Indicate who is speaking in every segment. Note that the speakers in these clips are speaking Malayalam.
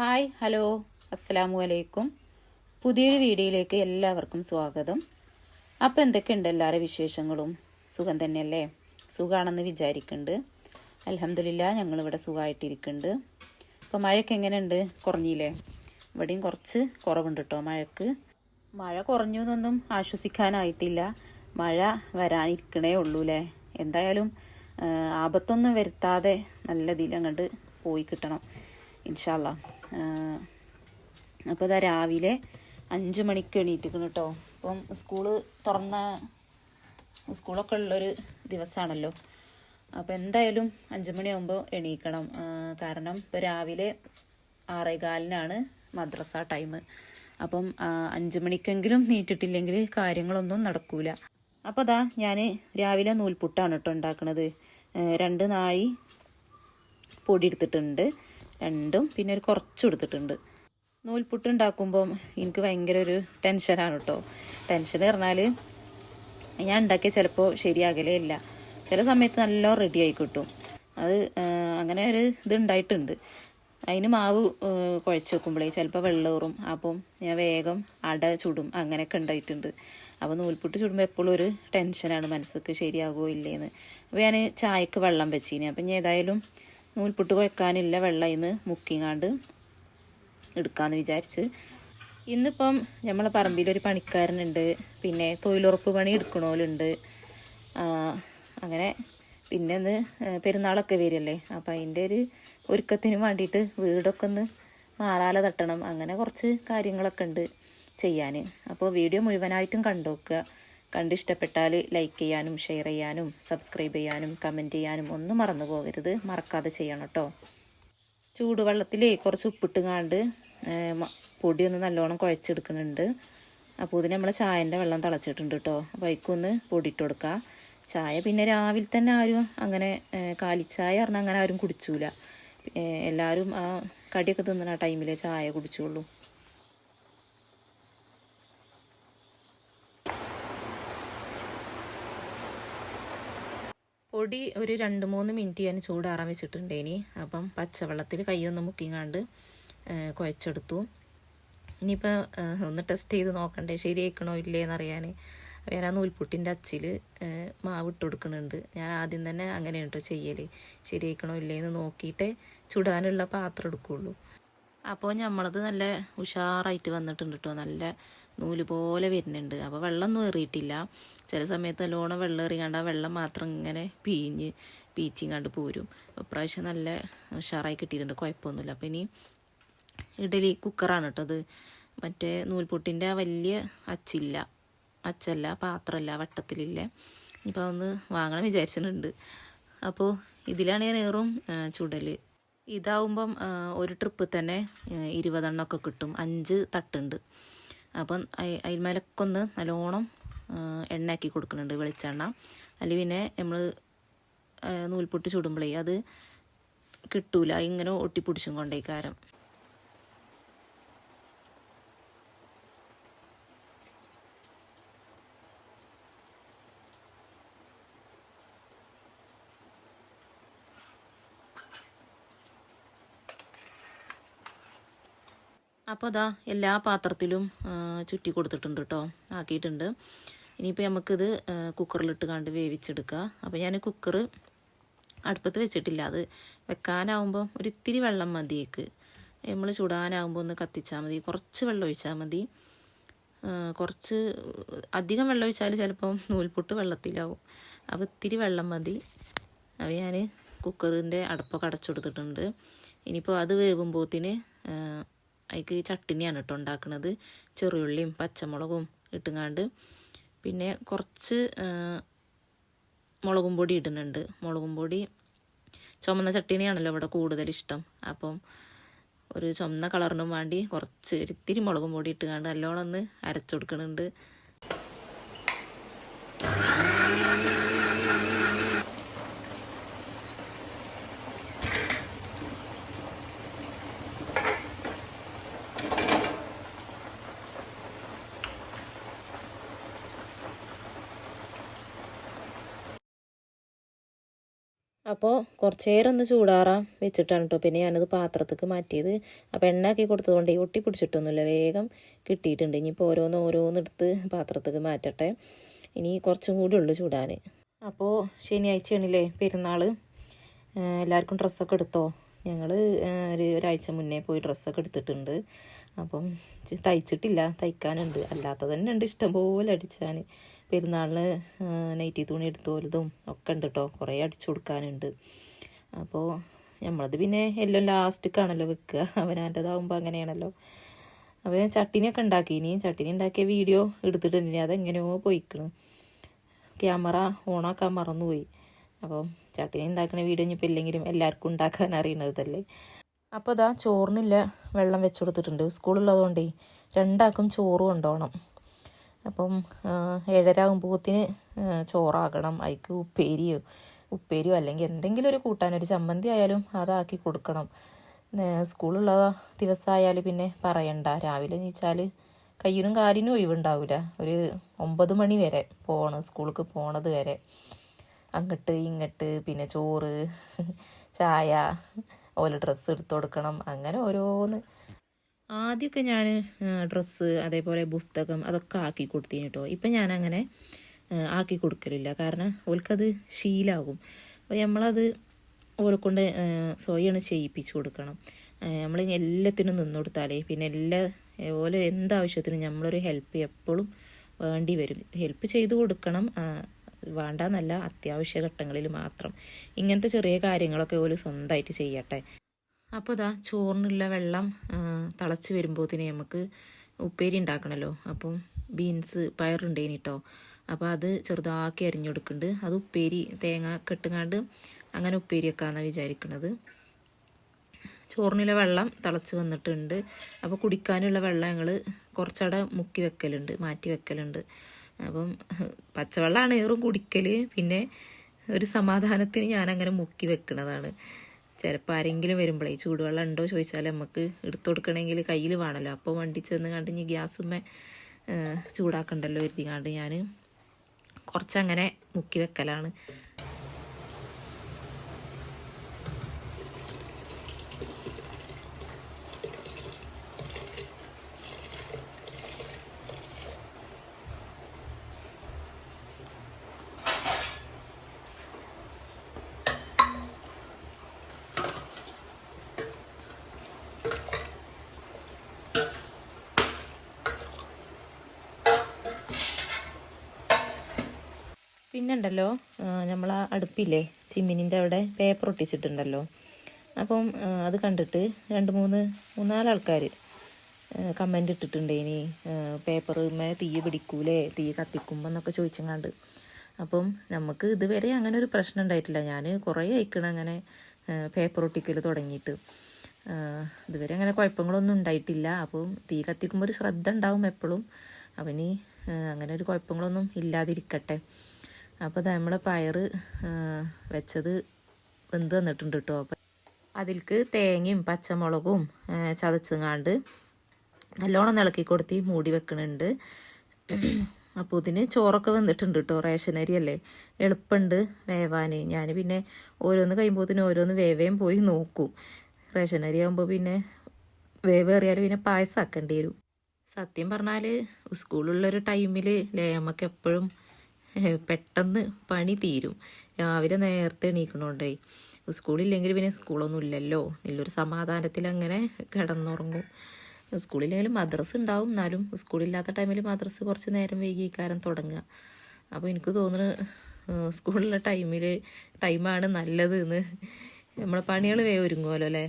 Speaker 1: ഹായ് ഹലോ അസ്സലാമു അലൈക്കും പുതിയൊരു വീഡിയോയിലേക്ക് എല്ലാവർക്കും സ്വാഗതം. അപ്പോൾ എന്തൊക്കെയുണ്ട് എല്ലാവരുടെ വിശേഷങ്ങളും? സുഖം തന്നെയല്ലേ? സുഖമാണെന്ന് വിചാരിക്കുന്നുണ്ട് അലഹമില്ല ഞങ്ങളിവിടെ സുഖമായിട്ടിരിക്കുന്നുണ്ട് ഇപ്പോൾ മഴയൊക്കെ എങ്ങനെയുണ്ട്? കുറഞ്ഞില്ലേ? ഇവിടെയും കുറച്ച് കുറവുണ്ട് കേട്ടോ മഴക്ക്. മഴ കുറഞ്ഞു എന്നൊന്നും ആശ്വസിക്കാനായിട്ടില്ല. മഴ വരാനിരിക്കണേ ഉള്ളൂ അല്ലേ എന്തായാലും ആപത്തൊന്നും വരുത്താതെ നല്ല ഇതിൽ അങ്ങോട്ട് പോയി കിട്ടണം. ഇൻഷാല്ല അപ്പോൾ ഇതാ രാവിലെ അഞ്ച് മണിക്ക് എണീറ്റിക്കണം കേട്ടോ അപ്പം സ്കൂൾ തുറന്ന സ്കൂളൊക്കെ ഉള്ളൊരു ദിവസമാണല്ലോ അപ്പോൾ എന്തായാലും അഞ്ച് മണിയാകുമ്പോൾ എണീക്കണം. കാരണം ഇപ്പോൾ രാവിലെ ആറേകാലിനാണ് മദ്രസ ടൈം അപ്പം അഞ്ച് മണിക്കെങ്കിലും നീറ്റിട്ടില്ലെങ്കിൽ കാര്യങ്ങളൊന്നും നടക്കൂല. അപ്പോൾ അതാ ഞാൻ രാവിലെ നൂൽപുട്ടാണ് കേട്ടോ ഉണ്ടാക്കുന്നത് രണ്ട് നാഴി പൊടി എടുത്തിട്ടുണ്ട്. രണ്ടും പിന്നെ ഒരു കുറച്ച് എടുത്തിട്ടുണ്ട് നൂൽപുട്ട് ഉണ്ടാക്കുമ്പം എനിക്ക് ഭയങ്കര ഒരു ടെൻഷനാണ് കേട്ടോ ടെൻഷൻ പറഞ്ഞാൽ ഞാൻ ഉണ്ടാക്കിയ ചിലപ്പോൾ ശരിയാകലേ ഇല്ല. ചില സമയത്ത് നല്ല റെഡി ആയി കിട്ടും. അത് അങ്ങനെ ഒരു ഇത് ഉണ്ടായിട്ടുണ്ട്. അതിന് മാവ് കുഴച്ച് വെക്കുമ്പോഴേ ചിലപ്പോൾ വെള്ളവറും അപ്പം ഞാൻ വേഗം അട ചുടും അങ്ങനെയൊക്കെ ഉണ്ടായിട്ടുണ്ട്. അപ്പോൾ നൂൽപുട്ട് ചുടുമ്പോൾ എപ്പോഴും ഒരു ടെൻഷനാണ് മനസ്സിക്ക് ശരിയാകുമോ ഇല്ലേന്ന്. അപ്പോൾ ഞാൻ ചായക്ക് വെള്ളം വെച്ചിനി. അപ്പം ഞാൻ ഏതായാലും നൂൽപുട്ട് കുഴക്കാനില്ല വെള്ളം ഇന്ന് മുക്കിങ്ങാണ്ട് എടുക്കാമെന്ന് വിചാരിച്ച്. ഇന്നിപ്പം നമ്മളെ പറമ്പിലൊരു പണിക്കാരനുണ്ട് പിന്നെ തൊഴിലുറപ്പ് പണി എടുക്കണോലുണ്ട്. അങ്ങനെ പിന്നെ ഒന്ന് പെരുന്നാളൊക്കെ വരില്ലേ അപ്പം അതിന്റെ ഒരു ഒരുക്കത്തിന് വേണ്ടിയിട്ട് വീടൊക്കെ ഒന്ന് മാറാല തട്ടണം അങ്ങനെ കുറച്ച് കാര്യങ്ങളൊക്കെ ഉണ്ട് ചെയ്യാൻ അപ്പോൾ വീഡിയോ മുഴുവനായിട്ടും കണ്ടോക്കുക കണ്ടിഷ്ടപ്പെട്ടാൽ ലൈക്ക് ചെയ്യാനും ഷെയർ ചെയ്യാനും സബ്സ്ക്രൈബ് ചെയ്യാനും കമന്റ് ചെയ്യാനും ഒന്നും മറന്നു പോകരുത്. മറക്കാതെ ചെയ്യണം കേട്ടോ ചൂടുവെള്ളത്തിൽ കുറച്ച് ഉപ്പിട്ടുങ്ങാണ്ട് പൊടി ഒന്ന് നല്ലോണം കുഴച്ചെടുക്കുന്നുണ്ട്. അപ്പോൾ ഇതിന് നമ്മൾ ചായന്റെ വെള്ളം തിളച്ചിട്ടുണ്ട് കേട്ടോ അപ്പോൾ അതിക്കൊന്ന് പൊടിയിട്ട് കൊടുക്കുക ചായ പിന്നെ രാവിലെ തന്നെ ആരും അങ്ങനെ കാലിച്ചായ പറഞ്ഞാൽ അങ്ങനെ ആരും കുടിച്ചൂല. എല്ലാവരും ആ കടിയൊക്കെ തിന്നുന്ന ആ ടൈമിലേ ചായ കുടിച്ചുള്ളൂ. പൊടി ഒരു രണ്ട് മൂന്ന് മിനിറ്റ് ഞാൻ ചൂടാറാൻ വെച്ചിട്ടുണ്ട് ഇനി. അപ്പം പച്ചവെള്ളത്തിൽ കൈയൊന്ന് മുക്കിങ്ങാണ്ട് കുഴച്ചെടുത്തു. ഇനിയിപ്പോൾ ഒന്ന് ടെസ്റ്റ് ചെയ്ത് നോക്കണ്ടേ ശരിയായിക്കണോ ഇല്ലേ എന്നറിയാൻ ഞാൻ ആ നൂൽപുട്ടിന്റെ അച്ചിൽ മാവ് ഇട്ട് കൊടുക്കുന്നുണ്ട്. ഞാൻ ആദ്യം തന്നെ അങ്ങനെയാണ് കേട്ടോ ചെയ്യൽ ശരിയായിക്കണോ ഇല്ലേ എന്ന് നോക്കിയിട്ടേ ചുടാനുള്ള പാത്രം എടുക്കുള്ളൂ. അപ്പോൾ നമ്മളത് നല്ല ഉഷാറായിട്ട് വന്നിട്ടുണ്ട് കേട്ടോ നല്ല നൂൽ പോലെ വരുന്നുണ്ട്. അപ്പോൾ വെള്ളമൊന്നും ഏറിയിട്ടില്ല. ചില സമയത്ത് നല്ലോണം വെള്ളം എറിയാണ്ട് ആ വെള്ളം മാത്രം ഇങ്ങനെ പീഞ്ഞ് പീച്ചിങ്ങാണ്ട് പോരും. ഇപ്രാവശ്യം നല്ല ഉഷാറായി കിട്ടിയിട്ടുണ്ട്. കുഴപ്പമൊന്നുമില്ല. അപ്പോൾ ഇനി ഇഡലി കുക്കറാണ് കേട്ടോ അത്. മറ്റേ നൂൽപൊട്ടിന്റെ ആ വലിയ അച്ചില്ല. അച്ചല്ല പാത്രമല്ല വട്ടത്തിലില്ല. ഇനിയിപ്പോൾ അതൊന്ന് വാങ്ങണം വിചാരിച്ചിട്ടുണ്ട്. അപ്പോൾ ഇതിലാണ് ഞാൻ ഏറും ചുടൽ ഇതാവുമ്പം ഒരു ട്രിപ്പ് തന്നെ ഇരുപതെണ്ണമൊക്കെ കിട്ടും. അഞ്ച് തട്ടുണ്ട്. അപ്പം അതിന്മേലൊക്കെ ഒന്ന് നല്ലോണം എണ്ണയാക്കി കൊടുക്കുന്നുണ്ട് വെളിച്ചെണ്ണ. അല്ലെങ്കിൽ പിന്നെ നമ്മൾ നൂൽപൊട്ടി ചുടുമ്പോഴേ അത് കിട്ടൂല. ഇങ്ങനെ ഒട്ടിപ്പിടിച്ചും കൊണ്ടേ കാരം. അപ്പോൾ അതാ എല്ലാ പാത്രത്തിലും ചുറ്റി കൊടുത്തിട്ടുണ്ട് കേട്ടോ ആക്കിയിട്ടുണ്ട്. ഇനിയിപ്പോൾ നമുക്കിത് കുക്കറിലിട്ട് കണ്ട് വേവിച്ചെടുക്കുക അപ്പോൾ ഞാൻ കുക്കർ അടുപ്പത്ത് വെച്ചിട്ടില്ല. അത് വെക്കാനാവുമ്പോൾ ഒരിത്തിരി വെള്ളം മതിയേക്ക് നമ്മൾ ചുടാനാവുമ്പോൾ ഒന്ന് കത്തിച്ചാൽ മതി. കുറച്ച് വെള്ളം ഒഴിച്ചാൽ മതി. കുറച്ച് അധികം വെള്ളം ഒഴിച്ചാൽ ചിലപ്പം നൂൽപുട്ട് വെള്ളത്തിലാവും. അപ്പോൾ ഇത്തിരി വെള്ളം മതി. അപ്പോൾ ഞാൻ കുക്കറിന്റെ അടപ്പൊക്കെ അടച്ചു കൊടുത്തിട്ടുണ്ട് ഇനിയിപ്പോൾ അത് വേവുമ്പോത്തിന് അതിക്ക് ചട്ടിനിയാണ് കേട്ടോ ഉണ്ടാക്കുന്നത് ചെറിയുള്ളിയും പച്ചമുളകും ഇട്ടുങ്ങാണ്ട്. പിന്നെ കുറച്ച് മുളകും പൊടി ഇടുന്നുണ്ട്. മുളകും പൊടി ചുമന്ന ചട്ടിനിയാണല്ലോ ഇവിടെ കൂടുതൽ ഇഷ്ടം അപ്പം ഒരു ചുമന്ന കളറിനും വേണ്ടി കുറച്ച് ഇത്തിരി മുളകും പൊടി ഇട്ടുകൊണ്ട് നല്ലോണം ഒന്ന് അരച്ചു കൊടുക്കുന്നുണ്ട് അപ്പോൾ കുറച്ച് നേരം ഒന്ന് ചൂടാറാൻ വെച്ചിട്ടാണ് കേട്ടോ പിന്നെ ഞാനത് പാത്രത്തേക്ക് മാറ്റിയത്. അപ്പോൾ എണ്ണാക്കി കൊടുത്തതുകൊണ്ട് ഒട്ടി പിടിച്ചിട്ടൊന്നുമില്ല. വേഗം കിട്ടിയിട്ടുണ്ട്. ഇനിയിപ്പോൾ ഓരോന്ന് ഓരോന്നെടുത്ത് പാത്രത്തേക്ക് മാറ്റട്ടെ. ഇനി കുറച്ചും കൂടി ഉള്ളു ചൂടാൻ അപ്പോൾ ശനിയാഴ്ചയാണില്ലേ പെരുന്നാൾ എല്ലാവർക്കും ഡ്രസ്സൊക്കെ എടുത്തോ? ഞങ്ങൾ ഒരു ഒരാഴ്ച മുന്നേ പോയി ഡ്രസ്സൊക്കെ എടുത്തിട്ടുണ്ട്. അപ്പം തയ്ച്ചിട്ടില്ല. തയ്ക്കാനുണ്ട്. അല്ലാത്ത തന്നെ ഉണ്ട് ഇഷ്ടംപോലെ അടിച്ചാൻ പെരുന്നാളിന് നൈറ്റി തുണി എടുത്തോലതും ഒക്കെ ഉണ്ട് കേട്ടോ കുറേ അടിച്ചു കൊടുക്കാനുണ്ട്. അപ്പോൾ നമ്മളത് പിന്നെ എല്ലാം ലാസ്റ്റിക്കാണല്ലോ വെക്കുക. അവനാന്റെതാവുമ്പോൾ അങ്ങനെയാണല്ലോ. അപ്പോൾ ഞാൻ ചട്ടിനിയൊക്കെ ഉണ്ടാക്കി. ഇനി ചട്ടിനി ഉണ്ടാക്കിയ വീഡിയോ എടുത്തിട്ടുണ്ട് അതെങ്ങനെയോ പോയിക്കണ്. ക്യാമറ ഓണാക്കാൻ മറന്നുപോയി അപ്പം ചട്ടിനി ഉണ്ടാക്കുന്ന വീഡിയോ ഇനിയിപ്പോൾ ഇല്ലെങ്കിലും എല്ലാവർക്കും ഉണ്ടാക്കാൻ അറിയണതല്ലേ. അപ്പോൾ അതാ ചോറിനില്ല വെള്ളം വെച്ചു കൊടുത്തിട്ടുണ്ട്. സ്കൂളുള്ളതുകൊണ്ടേ രണ്ടാക്കും ചോറ് കൊണ്ടുപോകണം അപ്പം ഏഴര ആകുമ്പോഴത്തിന് ചോറാകണം. അതിക്ക് ഉപ്പേരിയോ ഉപ്പേരിയോ അല്ലെങ്കിൽ എന്തെങ്കിലും ഒരു കൂട്ടാൻ ഒരു ചമ്മന്തി ആയാലും അതാക്കി കൊടുക്കണം. സ്കൂളുള്ള ദിവസമായാൽ പിന്നെ പറയണ്ട. രാവിലെ നീച്ചാൽ കയ്യിനും കാലിനും ഒഴിവുണ്ടാവില്ല ഒരു ഒമ്പത് മണി വരെ പോകണം സ്കൂൾക്ക് പോണത് വരെ. അങ്ങട്ട് ഇങ്ങട്ട് പിന്നെ ചോറ് ചായ ഓല ഡ്രസ്സ് എടുത്തു കൊടുക്കണം. അങ്ങനെ ഓരോന്ന്. ആദ്യമൊക്കെ ഞാൻ ഡ്രസ്സ് അതേപോലെ പുസ്തകം അതൊക്കെ ആക്കി കൊടുത്തിന് കേട്ടോ ഇപ്പം ഞാനങ്ങനെ ആക്കി കൊടുക്കലില്ല. കാരണം ഓൽക്കത് ശീലാകും അപ്പോൾ നമ്മളത് ഓലെ കൊണ്ട് സ്വയമാണ് ചെയ്യിപ്പിച്ചു കൊടുക്കണം. നമ്മൾ എല്ലാത്തിനും നിന്ന് കൊടുത്താലേ പിന്നെ എല്ലാ ഓലെ എന്താവശ്യത്തിനും നമ്മളൊരു ഹെൽപ്പ് എപ്പോഴും വേണ്ടി വരും. ഹെൽപ്പ് ചെയ്തു കൊടുക്കണം. വേണ്ടാന്നല്ല അത്യാവശ്യ ഘട്ടങ്ങളിൽ മാത്രം. ഇങ്ങനത്തെ ചെറിയ കാര്യങ്ങളൊക്കെ ഓൽ സ്വന്തമായിട്ട് ചെയ്യട്ടെ. അപ്പോൾ ഇതാ ചോറിനുള്ള വെള്ളം തിളച്ച് വരുമ്പോഴത്തേന് നമുക്ക് ഉപ്പേരി ഉണ്ടാക്കണമല്ലോ അപ്പം ബീൻസ് പയറുണ്ടേനി കേട്ടോ അപ്പോൾ അത് ചെറുതാക്കി അരിഞ്ഞെടുക്കുന്നുണ്ട് അത് ഉപ്പേരി തേങ്ങ കെട്ടുങ്ങാണ്ട് അങ്ങനെ ഉപ്പേരി വെക്കാമെന്നാണ് വിചാരിക്കുന്നത് ചോറിനുള്ള വെള്ളം തിളച്ച് വന്നിട്ടുണ്ട്. അപ്പോൾ കുടിക്കാനുള്ള വെള്ളം ഞങ്ങൾ കുറച്ചവിടെ മുക്കി വെക്കലുണ്ട് മാറ്റി വെക്കലുണ്ട്. അപ്പം പച്ചവെള്ളമാണ് ഏറും കുടിക്കൽ പിന്നെ ഒരു സമാധാനത്തിന് ഞാനങ്ങനെ മുക്കി വെക്കണതാണ്. ചിലപ്പോൾ ആരെങ്കിലും വരുമ്പോഴേ ചൂടുവെള്ളം ഉണ്ടോ? ചോദിച്ചാൽ നമുക്ക് എടുത്തു കൊടുക്കണമെങ്കിൽ കയ്യിൽ വേണമല്ലോ അപ്പോൾ വണ്ടി ചെന്ന് കണ്ട് ഇനി ഗ്യാസുമ്മേ ചൂടാക്കണ്ടല്ലോ കണ്ട് ഞാൻ കുറച്ചങ്ങനെ മുക്കി വെക്കലാണ്. പിന്നെ ഉണ്ടല്ലോ നമ്മൾ ആ അടുപ്പില്ലേ ചിമ്മിനിന്റെ അവിടെ പേപ്പർ ഒട്ടിച്ചിട്ടുണ്ടല്ലോ. അപ്പം അത് കണ്ടിട്ട് രണ്ട് മൂന്ന് മൂന്നാൽ ആൾക്കാർ കമന്റ് ഇട്ടിട്ടുണ്ട് ഇനി പേപ്പറുമേ തീ പിടിക്കൂലേ തീ കത്തിക്കുമ്പോൾ എന്നൊക്കെ ചോദിച്ചങ്ങാണ്ട്. അപ്പം നമുക്ക് ഇതുവരെ അങ്ങനെ ഒരു പ്രശ്നം ഉണ്ടായിട്ടില്ല. ഞാൻ കുറേ അയക്കണം അങ്ങനെ പേപ്പർ ഒട്ടിക്കൽ തുടങ്ങിയിട്ട്. ഇതുവരെ അങ്ങനെ കുഴപ്പങ്ങളൊന്നും ഉണ്ടായിട്ടില്ല. അപ്പം തീ കത്തിക്കുമ്പോൾ ഒരു ശ്രദ്ധ ഉണ്ടാവും എപ്പോഴും അപ്പം ഇനി അങ്ങനെ ഒരു കുഴപ്പങ്ങളൊന്നും ഇല്ലാതിരിക്കട്ടെ. അപ്പോൾ നമ്മൾ പയർ വെച്ചത് വെന്ത് വന്നിട്ടുണ്ട് കേട്ടോ അപ്പം അതിൽക്ക് തേങ്ങയും പച്ചമുളകും ചതച്ചങ്ങാണ്ട് നല്ലോണം ഇളക്കി കൊടുത്തി മൂടി വെക്കണുണ്ട്. അപ്പോൾ ഇതിന് ചോറൊക്കെ വന്നിട്ടുണ്ട് കേട്ടോ റേഷൻ അരി അല്ലേ എളുപ്പമുണ്ട് വേവാൻ ഞാൻ പിന്നെ ഓരോന്ന് കഴിയുമ്പോഴത്തേനും ഓരോന്ന് വേവേം പോയി നോക്കും. റേഷൻ അരി ആകുമ്പോൾ പിന്നെ വേവ് ഏറിയാൽ പിന്നെ പായസം ആക്കേണ്ടി വരും. സത്യം പറഞ്ഞാൽ സ്കൂളുള്ളൊരു ടൈമിൽ ലേ നമുക്ക് എപ്പോഴും പെട്ടെന്ന് പണി തീരും. രാവിലെ നേരത്തെ എണീക്കണോണ്ടേ. സ്കൂളില്ലെങ്കിൽ പിന്നെ സ്കൂളൊന്നും ഇല്ലല്ലോ. നല്ലൊരു സമാധാനത്തിൽ അങ്ങനെ കിടന്നുറങ്ങും. സ്കൂളില്ലെങ്കിലും മദ്രസ് ഉണ്ടാവും. എന്നാലും സ്കൂളില്ലാത്ത ടൈമിൽ മദ്രസ് കുറച്ച് നേരം വൈകിക്കാരം തുടങ്ങുക. അപ്പോൾ എനിക്ക് തോന്നുന്നു സ്കൂളിലെ ടൈമിൽ ടൈമാണ് നല്ലത് എന്ന് നമ്മളെ പണികൾ വേഗം ഒരുങ്ങുമല്ലോ അല്ലേ?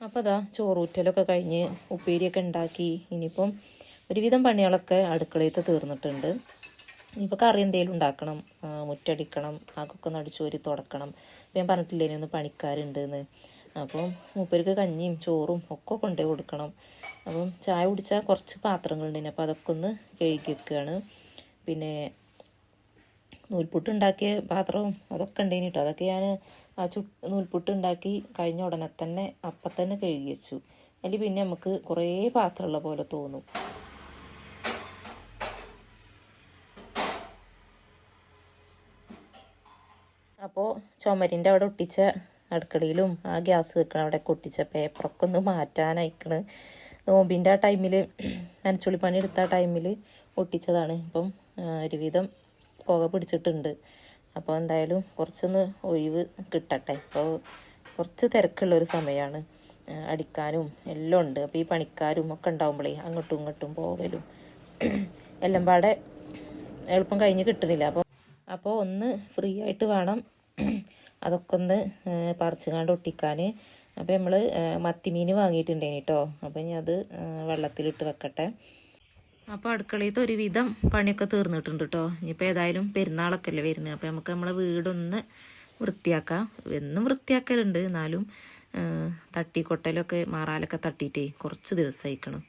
Speaker 1: അപ്പോൾ അതാ ചോറൂറ്റലൊക്കെ കഴിഞ്ഞ് ഉപ്പേരിയൊക്കെ ഉണ്ടാക്കി. ഇനിയിപ്പം ഒരുവിധം പണികളൊക്കെ അടുക്കളയത്ത് തീർന്നിട്ടുണ്ട്. ഇനിയിപ്പോൾ കറി എന്തെങ്കിലും ഉണ്ടാക്കണം. മുറ്റടിക്കണം. അതൊക്കെ ഒന്ന് അടിച്ചോരി തുടക്കണം. ഞാൻ പറഞ്ഞിട്ടില്ലേ ഇനി ഒന്ന് പണിക്കാരുണ്ട് എന്ന് അപ്പം മൂപ്പർക്ക് കഞ്ഞിയും ചോറും ഒക്കെ കൊണ്ടുപോയി കൊടുക്കണം. അപ്പം ചായ കുടിച്ചാൽ കുറച്ച് പാത്രങ്ങളുണ്ട് അപ്പോൾ അതൊക്കെ ഒന്ന് കഴുകി വെക്കുകയാണ് പിന്നെ നൂൽപുട്ട് ഉണ്ടാക്കിയ പാത്രവും അതൊക്കെ ഉണ്ടെങ്കിൽ കേട്ടോ അതൊക്കെ ഞാൻ ആ ചു നൂൽപുട്ട് ഉണ്ടാക്കി കഴിഞ്ഞ ഉടനെ തന്നെ അപ്പം തന്നെ കഴുകി വെച്ചു. അതിൽ പിന്നെ നമുക്ക് കുറേ പാത്രമുള്ള പോലെ തോന്നും. അപ്പോൾ ചുമരിന്റെ അവിടെ ഒട്ടിച്ച അടുക്കളയിലും ആ ഗ്യാസ് വെക്കണ അവിടെ ഒട്ടിച്ച പേപ്പറൊക്കെ ഒന്ന് മാറ്റാനയക്കണ്. നോമ്പിന്റെ ആ ടൈമിൽ നനച്ചുള്ളി എടുത്ത ആ ടൈമിൽ ഒട്ടിച്ചതാണ്. ഇപ്പം ഒരുവിധം പുക പിടിച്ചിട്ടുണ്ട്. അപ്പോൾ എന്തായാലും കുറച്ചൊന്ന് ഒഴിവ് കിട്ടട്ടെ. ഇപ്പോൾ കുറച്ച് തിരക്കുള്ള ഒരു സമയമാണ് അടിക്കാനും എല്ലാം ഉണ്ട്. അപ്പോൾ ഈ പണിക്കാരും ഒക്കെ ഉണ്ടാവുമ്പോഴേ അങ്ങോട്ടും ഇങ്ങോട്ടും പോകലും എല്ലാം പാടെ എളുപ്പം കഴിഞ്ഞ് കിട്ടണില്ല. അപ്പോൾ അപ്പോൾ ഒന്ന് ഫ്രീ ആയിട്ട് വേണം. അതൊക്കെ ഒന്ന് പറിച്ചുകാണ്ട് ഒട്ടിക്കാൻ അപ്പോൾ നമ്മൾ മത്തിമീൻ വാങ്ങിയിട്ടുണ്ടേനി കേട്ടോ അപ്പോൾ ഞാൻ അത് വെള്ളത്തിലിട്ട് വെക്കട്ടെ. അപ്പോൾ അടുക്കളയിലത്തെ ഒരുവിധം പണിയൊക്കെ തീർന്നിട്ടുണ്ട് കേട്ടോ ഇനിയിപ്പോൾ ഏതായാലും പെരുന്നാളൊക്കെ അല്ലേ വരുന്നത് അപ്പോൾ നമുക്ക് നമ്മളെ വീടൊന്ന് വൃത്തിയാക്കാം. എന്നും വൃത്തിയാക്കലുണ്ട്. എന്നാലും തട്ടിക്കൊട്ടലൊക്കെ മാറാലൊക്കെ തട്ടിയിട്ടേ കുറച്ച് ദിവസമായിക്കണം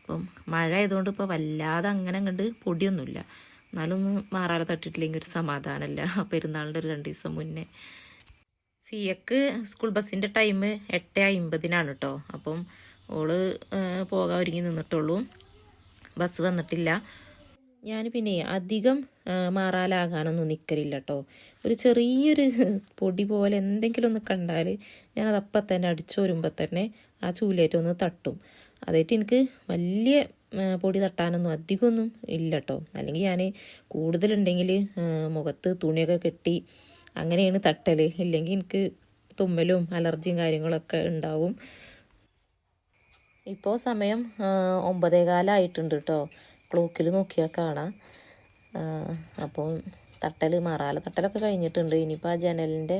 Speaker 1: അപ്പം മഴ ആയതുകൊണ്ട് ഇപ്പോൾ വല്ലാതെ അങ്ങനെ കണ്ട് പൊടിയൊന്നുമില്ല. എന്നാലും ഒന്ന് തട്ടിട്ടില്ലെങ്കിൽ ഒരു സമാധാനമല്ല. പെരുന്നാളിന്റെ ഒരു രണ്ട് ദിവസം മുന്നേ. ഫിയക്ക് സ്കൂൾ ബസ്സിന്റെ ടൈം എട്ട് അമ്പതിനാണ് കേട്ടോ അപ്പം ഓൾ പോകാൻ ഒരുങ്ങി നിന്നിട്ടുള്ളൂ. ബസ് വന്നിട്ടില്ല. ഞാൻ പിന്നെ അധികം മാറാലാകാനൊന്നും നിൽക്കലില്ല കേട്ടോ ഒരു ചെറിയൊരു പൊടി പോലെ എന്തെങ്കിലും ഒന്ന് കണ്ടാൽ ഞാനത് അപ്പം തന്നെ അടിച്ചു വരുമ്പോൾ തന്നെ ആ ചൂലേറ്റൊന്ന് തട്ടും. അതായിട്ട് എനിക്ക് വലിയ പൊടി തട്ടാനൊന്നും അധികമൊന്നും ഇല്ല കേട്ടോ അല്ലെങ്കിൽ ഞാൻ കൂടുതലുണ്ടെങ്കിൽ മുഖത്ത് തുണിയൊക്കെ കെട്ടി അങ്ങനെയാണ് തട്ടൽ ഇല്ലെങ്കിൽ എനിക്ക് തുമ്മലും അലർജിയും കാര്യങ്ങളൊക്കെ ഉണ്ടാവും. ഇപ്പോൾ സമയം ഒമ്പതേകാലായിട്ടുണ്ട് കേട്ടോ ക്ലോക്കിൽ നോക്കിയാൽ കാണാം. അപ്പോൾ തട്ടൽ മാറാല തട്ടലൊക്കെ കഴിഞ്ഞിട്ടുണ്ട്. ഇനിയിപ്പോൾ ആ ജനലിന്റെ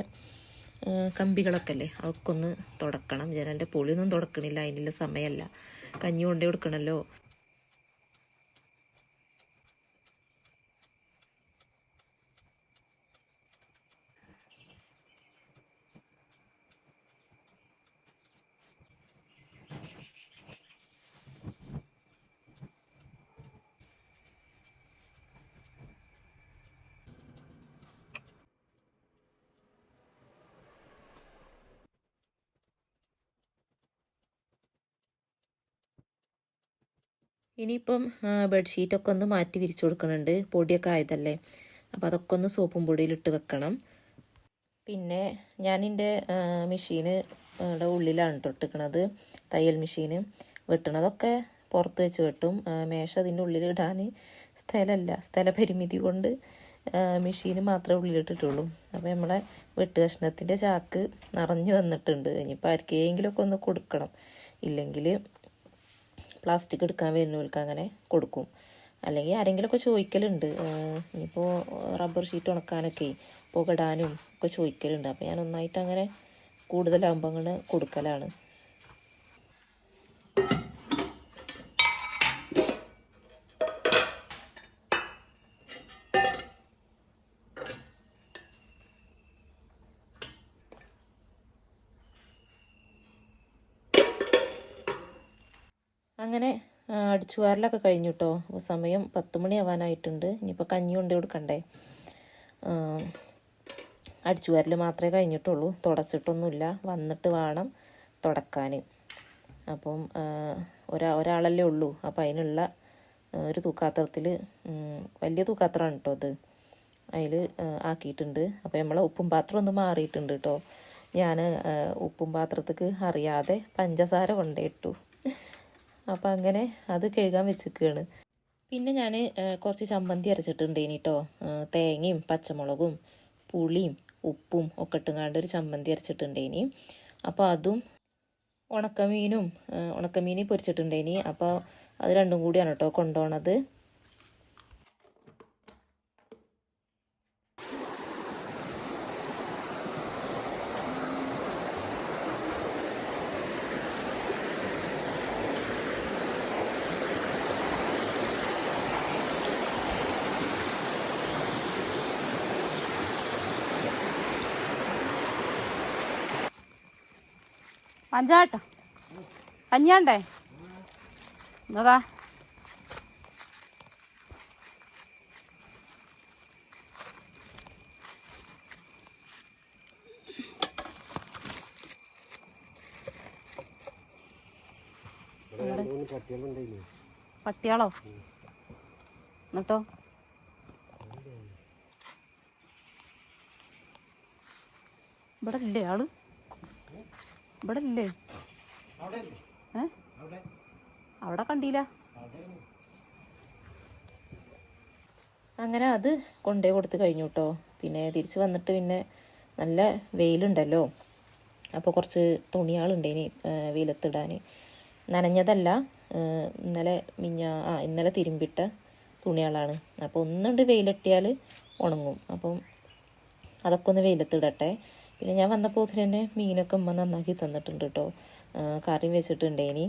Speaker 1: കമ്പികളൊക്കെ അല്ലേ അതൊക്കെ ഒന്ന് തുടക്കണം. ജനലിന്റെ പൊളിയൊന്നും തുടക്കണില്ല. അതിനുള്ള സമയമല്ല കഞ്ഞി കൊണ്ടേ കൊടുക്കണമല്ലോ ഇനിയിപ്പം ബെഡ്ഷീറ്റൊക്കെ ഒന്ന് മാറ്റി വിരിച്ചു കൊടുക്കുന്നുണ്ട് പൊടിയൊക്കെ ആയതല്ലേ. അപ്പോൾ അതൊക്കെ ഒന്ന് സോപ്പും പൊടിയിലിട്ട് വെക്കണം. പിന്നെ ഞാനിന്റെ മെഷീന് ടെ ഉള്ളിലാണ് തൊട്ടിക്കണത് തയ്യൽ മെഷീന്. വെട്ടണതൊക്കെ പുറത്ത് വെച്ച് വെട്ടും. മേശ അതിന്റെ ഉള്ളിൽ ഇടാൻ സ്ഥലമല്ല സ്ഥലപരിമിതി കൊണ്ട് മെഷീന് മാത്രമേ ഉള്ളിലിട്ടിട്ടുള്ളൂ അപ്പോൾ നമ്മളെ വെട്ട് കഷ്ണത്തിന്റെ ചാക്ക് നിറഞ്ഞു വന്നിട്ടുണ്ട്. ഇനിയിപ്പോൾ ആർക്കെങ്കിലുമൊക്കെ ഒന്ന് കൊടുക്കണം. ഇല്ലെങ്കിൽ പ്ലാസ്റ്റിക് എടുക്കാൻ വരുന്നവർക്ക് അങ്ങനെ കൊടുക്കും. അല്ലെങ്കിൽ ആരെങ്കിലുമൊക്കെ ചോദിക്കലുണ്ട്. ഇനിയിപ്പോൾ റബ്ബർ ഷീറ്റ് ഉണക്കാനൊക്കെ പുകടാനും ഒക്കെ ചോദിക്കലുണ്ട്. അപ്പോൾ ഞാൻ ഒന്നായിട്ട് അങ്ങനെ കൂടുതലാകുമ്പോൾ അങ്ങനെ കൊടുക്കലാണ്. ആ, അടിച്ചുവാരലൊക്കെ കഴിഞ്ഞു കേട്ടോ അപ്പോൾ സമയം പത്ത് മണിയാവാനായിട്ടുണ്ട് ഇനിയിപ്പോൾ കഞ്ഞി കൊണ്ട് കൊടുക്കണ്ടേ? അടിച്ചുവാരൽ മാത്രമേ കഴിഞ്ഞിട്ടുള്ളൂ. തുടച്ചിട്ടൊന്നുമില്ല. വന്നിട്ട് വേണം തുടക്കാൻ അപ്പം ഒരാ ഒരാളല്ലേ ഉള്ളൂ. അപ്പം അതിനുള്ള ഒരു തൂക്കാത്രത്തിൽ വലിയ തൂക്കാത്രമാണ് കേട്ടോ അത്. അതിൽ ആക്കിയിട്ടുണ്ട്. അപ്പോൾ നമ്മളെ ഉപ്പും പാത്രം ഒന്ന് മാറിയിട്ടുണ്ട് കേട്ടോ ഞാൻ ഉപ്പും പാത്രത്തേക്ക് അറിയാതെ പഞ്ചസാര കൊണ്ടേയിട്ടു അപ്പം അങ്ങനെ അത് കഴുകാൻ വെച്ചിരിക്കുകയാണ്. പിന്നെ ഞാൻ കുറച്ച് ചമ്മന്തി അരച്ചിട്ടുണ്ട് ഇനി കേട്ടോ തേങ്ങയും പച്ചമുളകും പുളിയും ഉപ്പും ഒക്കെ ഇട്ടുങ്ങാണ്ട് ഒരു ചമ്മന്തി അരച്ചിട്ടുണ്ട് ഇനി അപ്പോൾ അതും ഉണക്കമീനും ഉണക്കമീനും ഉണക്കമീൻ പൊരിച്ചിട്ടുണ്ട് ഇനി അപ്പോൾ അത് രണ്ടും കൂടിയാണ് കേട്ടോ കൊണ്ടുപോണത്
Speaker 2: അഞ്ചാട്ട കഞ്ഞാണ്ടേ എന്നതാ പട്ടിയാളോ എന്നിട്ടോ? ഇവിടെ ഇല്ലേ ആൾ? ഇവിടെ ഇല്ലേ ഏ? അവിടെ. കണ്ടില്ല.
Speaker 1: അങ്ങനെ അത് കൊണ്ടേ കൊടുത്ത് കഴിഞ്ഞു കേട്ടോ പിന്നെ തിരിച്ച് വന്നിട്ട് പിന്നെ നല്ല വെയിലുണ്ടല്ലോ. അപ്പോൾ കുറച്ച് തുണികളുണ്ടേനി വെയിലത്തിടാൻ നനഞ്ഞതല്ല ഇന്നലെ മിഞ്ഞ ആ ഇന്നലെ തിരുമ്പിട്ട തുണികളാണ് അപ്പോൾ ഒന്നുണ്ട് വെയിലിട്ടിയാൽ ഉണങ്ങും. അപ്പം അതൊക്കെ ഒന്ന് വെയിലത്തിടട്ടെ. പിന്നെ ഞാൻ വന്നപ്പോൾ തന്നെ മീനൊക്കെ ഉമ്മ നന്നാക്കി തന്നിട്ടുണ്ട് കേട്ടോ കറി വെച്ചിട്ടുണ്ട് ഇനി.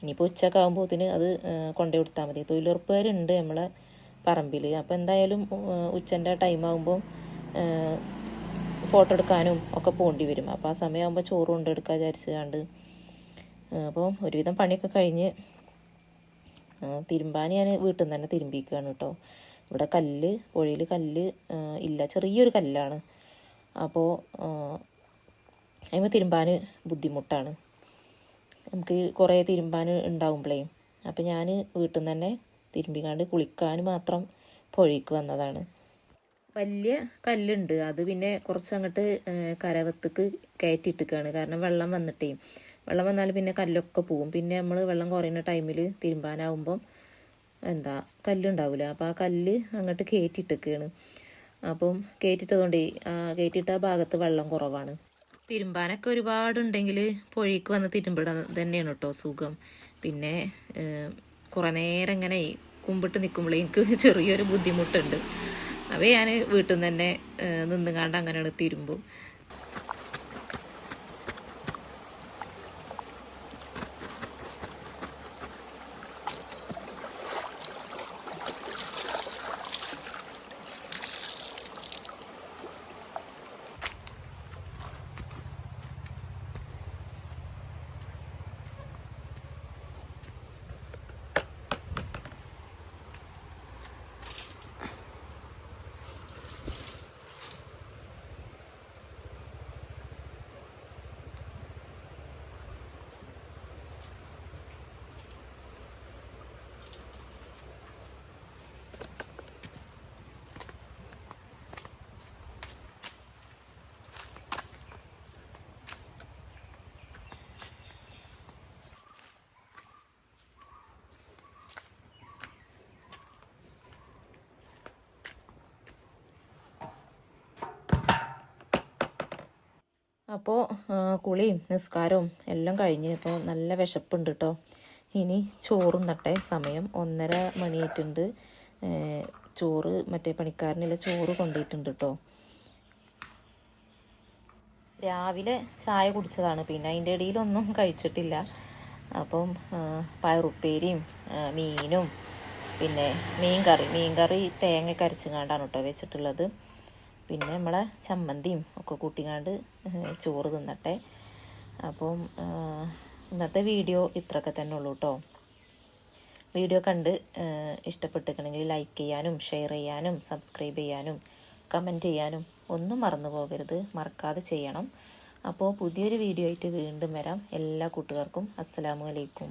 Speaker 1: ഇനിയിപ്പോൾ ഉച്ചയൊക്കെ ആകുമ്പോഴത്തിന് അത് കൊണ്ടു കൊടുത്താൽ മതി. തൊഴിലുറപ്പുകാരുണ്ട് നമ്മളെ പറമ്പിൽ അപ്പോൾ എന്തായാലും ഉച്ചന്റെ ടൈം ആകുമ്പോൾ ഫോട്ടോ എടുക്കാനും ഒക്കെ പോകേണ്ടി വരും. അപ്പോൾ ആ സമയമാകുമ്പോൾ ചോറ് കൊണ്ടെടുക്കാൻ വിചാരിച്ചുകൊണ്ട് അപ്പോൾ ഒരുവിധം പണിയൊക്കെ കഴിഞ്ഞ് തിരുമ്പാൻ ഞാൻ വീട്ടിൽ നിന്ന് തന്നെ തിരുമ്പിക്കുകയാണ് കേട്ടോ ഇവിടെ കല്ല് പുഴയിൽ കല്ല് ഇല്ല. ചെറിയൊരു കല്ലാണ്. അപ്പോൾ അതിന് തിരുമ്പാൻ ബുദ്ധിമുട്ടാണ്. നമുക്ക് കുറേ തിരുമ്പാൻ ഉണ്ടാവുമ്പോഴേ അപ്പം ഞാൻ വീട്ടിൽ നിന്ന് തന്നെ തിരുമ്പിക്കാണ്ട് കുളിക്കാൻ മാത്രം പുഴയ്ക്ക് വന്നതാണ്. വലിയ കല്ലുണ്ട്. അത് പിന്നെ കുറച്ച് അങ്ങോട്ട് കരവത്തേക്ക് കയറ്റിയിട്ടിക്കാണ്. കാരണം വെള്ളം വന്നിട്ടേ വെള്ളം വന്നാൽ പിന്നെ കല്ലൊക്കെ പോവും. പിന്നെ നമ്മൾ വെള്ളം കുറയുന്ന ടൈമിൽ തിരുമ്പാനാവുമ്പം എന്താ കല്ലുണ്ടാവില്ല അപ്പോൾ ആ കല്ല് അങ്ങോട്ട് കയറ്റിയിട്ടൊക്കെയാണ് അപ്പം കയറ്റിട്ടതുകൊണ്ടേ കയറ്റിയിട്ട ഭാഗത്ത് വെള്ളം കുറവാണ്. തിരുമ്പാനൊക്കെ ഒരുപാടുണ്ടെങ്കിൽ പുഴയ്ക്ക് വന്ന് തിരുമ്പിടാൻ തന്നെയാണ് കേട്ടോ സുഖം. പിന്നെ കുറേ നേരം ഇങ്ങനെ കുമ്പിട്ട് നിൽക്കുമ്പോൾ എനിക്ക് ചെറിയൊരു ബുദ്ധിമുട്ടുണ്ട്. അപ്പോൾ ഞാൻ വീട്ടിൽ നിന്ന് തന്നെ നിന്നുകാണ്ട് അങ്ങനെയാണ് തിരുമ്പും. അപ്പോൾ കുളിയും നിസ്കാരവും എല്ലാം കഴിഞ്ഞ് ഇപ്പോൾ നല്ല വിശപ്പുണ്ട് കേട്ടോ ഇനി ചോറും നട്ടെ സമയം ഒന്നര മണിയായിട്ടുണ്ട്. ചോറ് മറ്റേ പണിക്കാരനെല്ലാം ചോറ് കൊണ്ടുപോയിട്ടുണ്ട് കേട്ടോ രാവിലെ ചായ കുടിച്ചതാണ്. പിന്നെ അതിന്റെ ഇടയിലൊന്നും കഴിച്ചിട്ടില്ല. അപ്പം പയറുപ്പേരിയും മീനും പിന്നെ മീൻ കറി മീൻ കറി തേങ്ങ കരച്ചുങ്ങാണ്ടാണ് കേട്ടോ വെച്ചിട്ടുള്ളത്. പിന്നെ നമ്മളെ ചമ്മന്തിയും ഒക്കെ കൂട്ടിങ്ങാണ്ട് ചോറ് തിന്നട്ടെ. അപ്പം ഇന്നത്തെ വീഡിയോ ഇത്രയൊക്കെ തന്നെ ഉള്ളൂ കേട്ടോ വീഡിയോ കണ്ട് ഇഷ്ടപ്പെട്ടിരിക്കണമെങ്കിൽ ലൈക്ക് ചെയ്യാനും ഷെയർ ചെയ്യാനും സബ്സ്ക്രൈബ് ചെയ്യാനും കമന്റ് ചെയ്യാനും ഒന്നും മറന്നു പോകരുത്. മറക്കാതെ ചെയ്യണം. അപ്പോൾ പുതിയൊരു വീഡിയോ ആയിട്ട് വീണ്ടും വരാം. എല്ലാ കൂട്ടുകാർക്കും അസ്സലാമു അലൈക്കും.